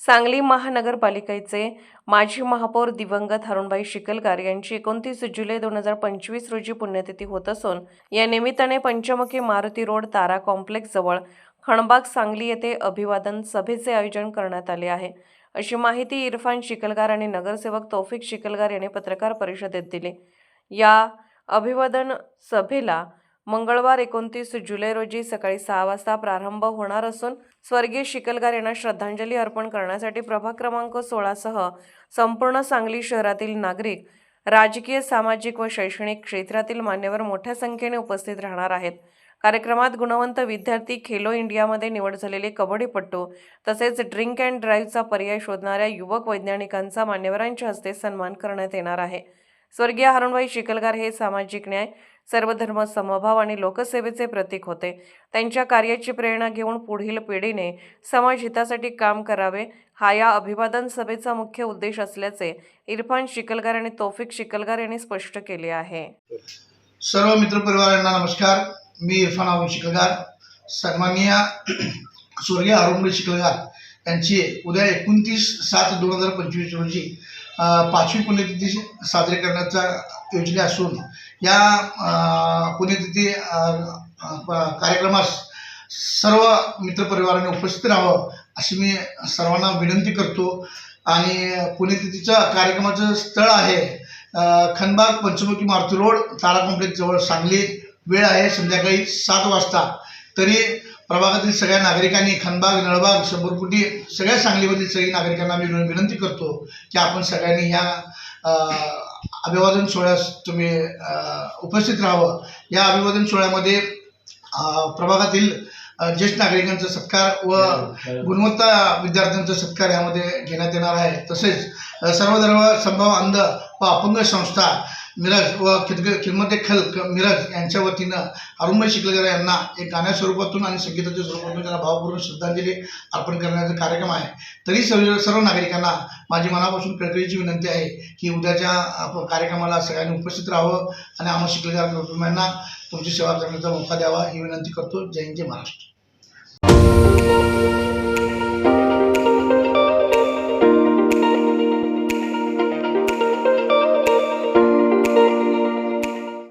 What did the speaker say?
सांगली महानगरपालिकेचे माजी महापौर दिवंगत हरुणबाई शिकलकर यांची एकोणतीस जुलै दोन हजार पंचवीस रोजी पुण्यतिथी होत असून या निमित्ताने पंचमुखी मारुती रोड तारा कॉम्प्लेक्स जवळ खणबाग सांगली येथे अभिवादन सभेचे आयोजन करण्यात आले आहे. अशी माहिती इरफान शिकलगार आणि नगरसेवक तौफिक शिकलगार यांनी पत्रकार परिषदेत दिली. या अभिवादन सभेला मंगळवार एकोणतीस जुलै रोजी सकाळी सहा वाजता प्रारंभ होणार असून स्वर्गीय शिकलगार यांना श्रद्धांजली अर्पण करण्यासाठी प्रभाग क्रमांक सोळासह संपूर्ण सांगली शहरातील नागरिक राजकीय सामाजिक व शैक्षणिक क्षेत्रातील मान्यवर मोठ्या संख्येने उपस्थित राहणार आहेत. कार्यक्रमात गुणवंत विद्यार्थी खेलो इंडियामध्ये निवड झालेले कबड्डीपट्टू तसेच ड्रिंक अँड ड्राईव्हचा पर्याय शोधणाऱ्या युवक वैज्ञानिकांचा मान्यवरांच्या हस्ते सन्मान करण्यात येणार आहे. स्वर्गीय हरणभाई शिकलगार हे सामाजिक न्याय सर्वधर्म समभाव आणि लोकसेवेचे प्रतीक होते. त्यांच्या कार्याची प्रेरणा घेऊन पुढील पिढीने समाज हितासाठी काम करावे हा या अभिवादन सभेचा मुख्य उद्देश असल्याचे इरफान शिकलगार आणि तोफिक शिकलगार यांनी स्पष्ट केले आहे. सर्व मित्रपरिवारांना नमस्कार. मी इरफान अरुण शिकलगार. सन्माननीय स्वर्गीय अरुणभाई शिकलगार यांची उद्या एकोणतीस सात दोन हजार पंचवीस रोजी पाचवी पुण्यतिथी साजरी करण्याचा योजना असून या पुण्यतिथी प- कार्यक्रमास सर्व मित्रपरिवाराने उपस्थित राहावं अशी मी सर्वांना विनंती करतो. आणि पुण्यतिथीचं कार्यक्रमाचं स्थळ आहे खनबाग पंचमुखी मारुती रोड तारा कॉम्प्लेक्सजवळ सांगली. वेळ आहे संध्याकाळी सात वाजता. तरी प्रभागातील सगळ्या नागरिकांनी खनबाग नळबाग शंभरकुटी सगळ्या सांगलीमधील सगळी नागरिकांना मी विनंती करतो की आपण सगळ्यांनी ह्या अभिवादन सोहळ्यास तुम्ही उपस्थित राहावं. या अभिवादन सोहळ्यामध्ये प्रभागातील ज्येष्ठ नागरिकांचा सत्कार व गुणवत्ता विद्यार्थ्यांचा सत्कार यामध्ये घेण्यात येणार आहे. तसेच अ, सर्वधर्म संभव अंध व अपंग संस्था मिरज व खिदग खिदमते खल क- मिरज यांच्या वतीनं अरुणभाई शिकलेकर यांना एक गाण्या स्वरूपातून आणि संगीताच्या स्वरूपातून त्यांना भावपूर्ण श्रद्धांजली अर्पण करण्याचा कार्यक्रम आहे. तरी सर्व सर्व नागरिकांना माझी मनापासून कळकळीची विनंती आहे की उद्याच्या कार्यक्रमाला सगळ्यांनी उपस्थित राहावं आणि आम्हा शिकलेकर कुटुंबांना तुमची सेवा करण्याचा मौका द्यावा ही विनंती करतो. जय हिंद जय महाराष्ट्र.